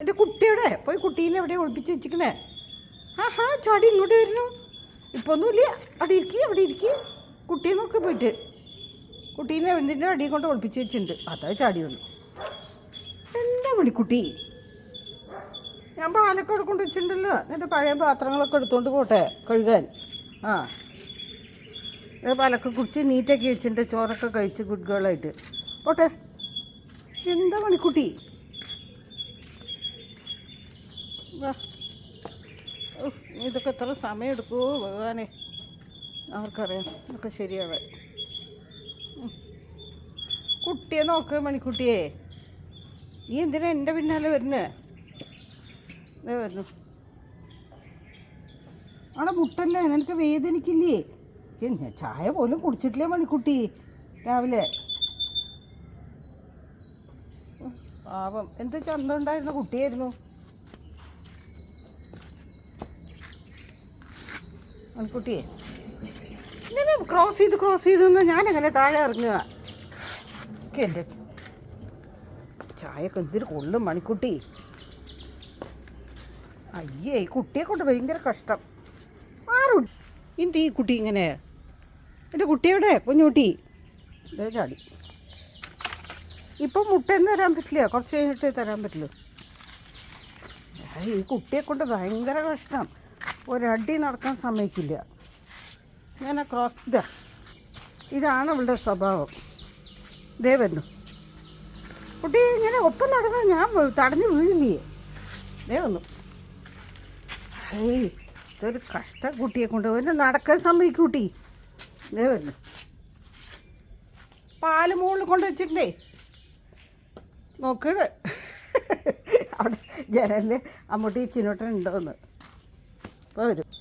എന്റെ കുട്ടിയുടെ പോയി കുട്ടീനെ എവിടെ ഒളിപ്പിച്ച് വെച്ചിക്കണേ ആഹാ ചാടി ഇങ്ങോട്ട് വരുന്നു. ഇപ്പോൾ ഒന്നുമില്ല അവിടെ ഇരിക്കുക അവിടെ ഇരിക്കുക കുട്ടിയെ നോക്കി പോയിട്ട്. കുട്ടീനെ എന്തിന്റെ അടി കൊണ്ട് ഒളിപ്പിച്ച് വെച്ചിട്ടുണ്ട്. അതാ ചാടി വന്നു. എന്താ മണിക്കുട്ടി ഞാൻ പാലൊക്കെ എടുക്കൊണ്ട് കൊണ്ട് വെച്ചിട്ടുണ്ടല്ലോ. എന്റെ പഴയ പാത്രങ്ങളൊക്കെ എടുത്തുകൊണ്ട് പോട്ടെ കഴുകാൻ. ആ. പാലൊക്കെ കുടിച്ച് നീറ്റൊക്കെ വെച്ചിട്ടുണ്ട്. ചോറൊക്കെ കഴിച്ച് ഗുഡ് ഗേളായിട്ട് പോട്ടെ. എന്താ മണിക്കുട്ടി വാ. ഇതൊക്കെ എത്ര സമയം എടുക്കുമോ ഭഗവാനെ? അവർക്കറിയാം ഇതൊക്കെ ശരിയാവാൻ. കുട്ടിയെ നോക്ക് മണിക്കുട്ടിയെ. നീ എന്തിനാ എന്റെ പിന്നാലെ വരുന്നേ? വരുന്നു. ആടെ മുട്ടല്ലേ നിനക്ക് വേദനിക്കില്ലേ? ചായ പോലും കുടിച്ചിട്ടില്ലേ മണിക്കുട്ടി? രാവിലെ. പാപം എന്ത് ചന്തം ഉണ്ടായിരുന്ന കുട്ടിയായിരുന്നു? മണിക്കുട്ടിയെ ഇങ്ങനെ ക്രോസ് ചെയ്ത് ക്രോസ് ചെയ്തെന്ന് ഞാനങ്ങനെ താഴെ ഇറങ്ങുക എന്റെ ചായക്ക് എന്തൊരു കൊള്ളും മണിക്കുട്ടി. അയ്യേ ഈ കുട്ടിയെ കൊണ്ട് ഭയങ്കര കഷ്ടം. മാറും എന്ത് ഈ കുട്ടി ഇങ്ങനെ? എന്റെ കുട്ടിയുടെ കുഞ്ഞുകുട്ടി ഇതേ ചാടി. ഇപ്പം മുട്ടയൊന്നും തരാൻ പറ്റില്ല കുറച്ച് കഴിഞ്ഞിട്ടേ തരാൻ പറ്റില്ല ഈ കുട്ടിയെ കൊണ്ട് ഭയങ്കര കഷ്ടം. ഒരടി നടക്കാൻ സമ്മതിക്കില്ല. ഞാൻ ക്രോസ് ഇതാ ഇതാണ് അവളുടെ സ്വഭാവം. ദേവന്നു കുട്ടി ഇങ്ങനെ ഒപ്പം നടന്നാൽ ഞാൻ തടഞ്ഞ് വീഴില്ലേ ദേവന്നു ഏയ് ഇതൊരു കഷ്ട കുട്ടിയെ കൊണ്ട്. പോയി നടക്കാൻ സമ്മതിക്കും കുട്ടി. ദേവന്നു പാൽ മുകളിൽ കൊണ്ട് വെച്ചിട്ടുണ്ടേ നോക്കണ് അവിടെ ജനലിൽ അമ്മൂട്ടി ചിന്നോട്ടൻ ഉണ്ടോന്ന്. ഇപ്പോൾ വരും